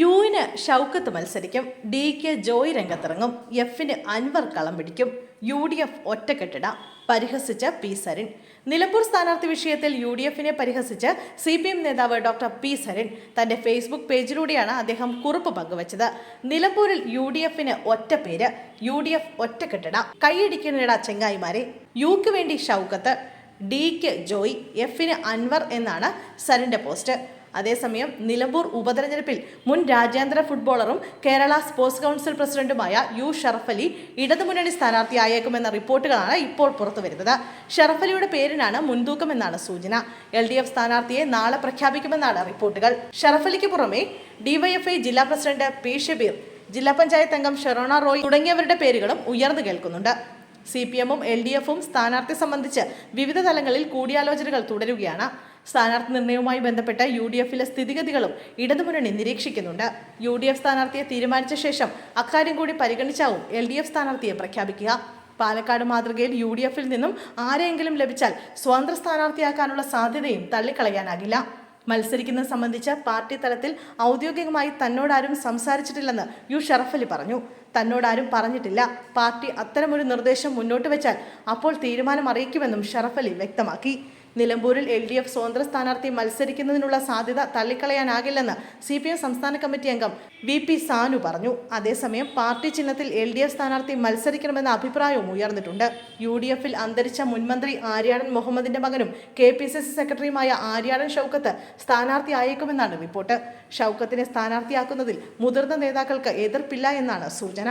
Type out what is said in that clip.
യുവിന് ഷൗക്കത്ത് മത്സരിക്കും. D K Joy രംഗത്തിറങ്ങും. എഫിന് അൻവർ കളം പിടിക്കും. യു ഡി എഫ് ഒറ്റക്കെട്ടിട പരിഹസിച്ച് പി സരിൻ. നിലമ്പൂർ സ്ഥാനാർത്ഥി വിഷയത്തിൽ യു ഡി എഫിനെ പരിഹസിച്ച് സി പി എം നേതാവ് ഡോക്ടർ പി സരിൻ തന്റെ ഫേസ്ബുക്ക് പേജിലൂടെയാണ് അദ്ദേഹം കുറിപ്പ് പങ്കുവച്ചത്. നിലമ്പൂരിൽ യു ഡി എഫിന് ഒറ്റ പേര് യു ഡി എഫ് ഒറ്റക്കെട്ടിട. കൈയടിക്കുന്നിട ചെങ്ങായിമാരെ. യുക്ക് വേണ്ടി ഷൗക്കത്ത് ഡിക്ക് ജോയ് എഫിന് അൻവർ എന്നാണ് സരിന്റെ പോസ്റ്റ്. അതേസമയം നിലമ്പൂർ ഉപതെരഞ്ഞെടുപ്പിൽ മുൻ രാജ്യാന്തര ഫുട്ബോളറും കേരള സ്പോർട്സ് കൗൺസിൽ പ്രസിഡന്റുമായ യു ഷറഫ് അലി ഇടതുമുന്നണി സ്ഥാനാർത്ഥിയായേക്കുമെന്ന റിപ്പോർട്ടുകളാണ് ഇപ്പോൾ പുറത്തുവരുന്നത് ഷറഫ് അലിയുടെ പേരിനാണ് മുൻതൂക്കമെന്നാണ് സൂചന. എൽ ഡി എഫ് സ്ഥാനാർത്ഥിയെ നാളെ പ്രഖ്യാപിക്കുമെന്നാണ് റിപ്പോർട്ടുകൾ. ഷറഫ് അലിക്ക് പുറമെ ഡിവൈഎഫ്ഐ ജില്ലാ പ്രസിഡന്റ് പി ഷബീർ ജില്ലാ പഞ്ചായത്ത് അംഗം ഷെറോണ റോയ് തുടങ്ങിയവരുടെ പേരുകളും ഉയർന്നു കേൾക്കുന്നുണ്ട്. സി പി എമ്മും എൽ ഡി എഫും സ്ഥാനാർത്ഥി സംബന്ധിച്ച് വിവിധ തലങ്ങളിൽ കൂടിയാലോചനകൾ തുടരുകയാണ്. സ്ഥാനാർത്ഥി നിർണയവുമായി ബന്ധപ്പെട്ട യു ഡി എഫിലെ സ്ഥിതിഗതികളും ഇടതുമുന്നണി നിരീക്ഷിക്കുന്നുണ്ട്. യു ഡി എഫ് സ്ഥാനാർത്ഥിയെ തീരുമാനിച്ച ശേഷം അക്കാര്യം കൂടി പരിഗണിച്ചാവും എൽ ഡി എഫ് സ്ഥാനാർത്ഥിയെ പ്രഖ്യാപിക്കുക. പാലക്കാട് മാതൃകയിൽ യു ഡി എഫിൽ നിന്നും ആരെയെങ്കിലും ലഭിച്ചാൽ സ്വതന്ത്ര സ്ഥാനാർത്ഥിയാക്കാനുള്ള സാധ്യതയും തള്ളിക്കളയാനാകില്ല. മത്സരിക്കുന്നത് സംബന്ധിച്ച് പാർട്ടി തലത്തിൽ ഔദ്യോഗികമായി തന്നോടാരും സംസാരിച്ചിട്ടില്ലെന്ന് യു ഷറഫലി പറഞ്ഞു. തന്നോടാരും പറഞ്ഞിട്ടില്ല. പാർട്ടി അത്തരമൊരു നിർദ്ദേശം മുന്നോട്ട് വെച്ചാൽ അപ്പോൾ തീരുമാനം അറിയിക്കുമെന്നും ഷറഫലി വ്യക്തമാക്കി. നിലമ്പൂരിൽ എൽ ഡി എഫ് സ്വതന്ത്ര സ്ഥാനാർത്ഥി മത്സരിക്കുന്നതിനുള്ള സാധ്യത തള്ളിക്കളയാനാകില്ലെന്ന് സി പി എം സംസ്ഥാന കമ്മിറ്റി അംഗം വി പി സാനു പറഞ്ഞു. അതേസമയം പാർട്ടി ചിഹ്നത്തിൽ എൽ ഡി എഫ് സ്ഥാനാർത്ഥി മത്സരിക്കണമെന്ന അഭിപ്രായവും ഉയർന്നിട്ടുണ്ട്. യു ഡി എഫിൽ അന്തരിച്ച മുൻമന്ത്രി ആര്യാടൻ മുഹമ്മദിന്റെ മകനും കെ പി സി സി സെക്രട്ടറിയുമായ ആര്യാടൻ ഷൗക്കത്ത് സ്ഥാനാർത്ഥിയായേക്കുമെന്നാണ് റിപ്പോർട്ട്. ഷൗക്കത്തിനെ സ്ഥാനാർത്ഥിയാക്കുന്നതിൽ മുതിർന്ന നേതാക്കൾക്ക് എതിർപ്പില്ല എന്നാണ് സൂചന.